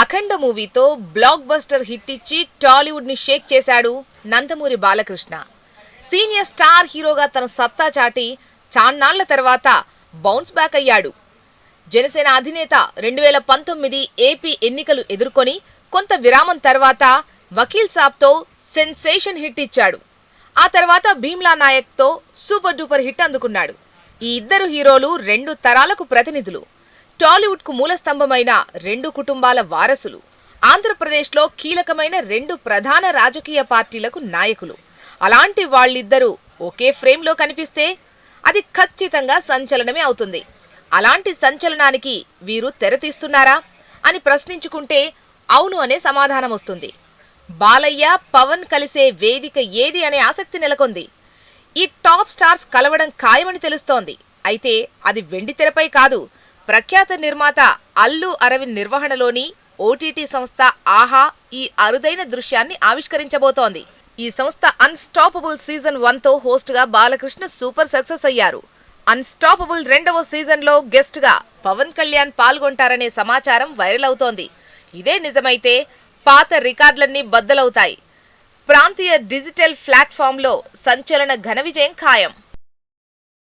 అఖండ మూవీతో block buster hit ఇచ్చి టాలీవుడ్ని షేక్ చేశాడు నందమూరి బాలకృష్ణ. సీనియర్ స్టార్ హీరోగా తన సత్తా చాటి చాన్నాళ్ళ తర్వాత బౌన్స్ బ్యాక్ అయ్యాడు. జనసేన అధినేత రెండు వేల పంతొమ్మిది ఏపీ ఎన్నికలు ఎదుర్కొని కొంత విరామం తర్వాత వకీల్ సాబ్తో సెన్సేషన్ హిట్ ఇచ్చాడు ఆ తర్వాత భీమ్లా నాయక్తో సూపర్ డూపర్ హిట్ అందుకున్నాడు. ఈ ఇద్దరు హీరోలు రెండు తరాలకు ప్రతినిధులు. టాలీవుడ్కు మూలస్తంభమైన రెండు కుటుంబాల వారసులు. ఆంధ్రప్రదేశ్లో కీలకమైన రెండు ప్రధాన రాజకీయ పార్టీలకు నాయకులు. అలాంటి వాళ్ళిద్దరూ ఒకే ఫ్రేమ్లో కనిపిస్తే అది ఖచ్చితంగా సంచలనమే అవుతుంది. అలాంటి సంచలనానికి వీరు తెరతీస్తున్నారా అని ప్రశ్నించుకుంటే అవును అనే సమాధానం వస్తుంది. బాలయ్య పవన్ కలిసే వేదిక ఏది అనే ఆసక్తి నెలకొంది. ఈ టాప్ స్టార్స్ కలవడం ఖాయమని తెలుస్తోంది. అయితే అది వెండి తెరపై కాదు ప్రఖ్యాత నిర్మాత అల్లు అరవింద్ నిర్వహణలోని ఓటీటీ సంస్థ ఆహా ఈ అరుదైన దృశ్యాన్ని ఆవిష్కరించబోతోంది. ఈ సంస్థ అన్స్టాపబుల్ సీజన్ వన్తో హోస్ట్గా బాలకృష్ణ సూపర్ సక్సెస్ అయ్యారు. అన్స్టాపబుల్ రెండవ సీజన్లో గెస్ట్గా పవన్ కళ్యాణ్ పాల్గొంటారనే సమాచారం వైరల్ అవుతోంది. ఇదే నిజమైతే పాత రికార్డులన్నీ బద్దలవుతాయి. ప్రాంతీయ డిజిటల్ ప్లాట్ఫామ్లో సంచలన ఘన విజయం ఖాయం.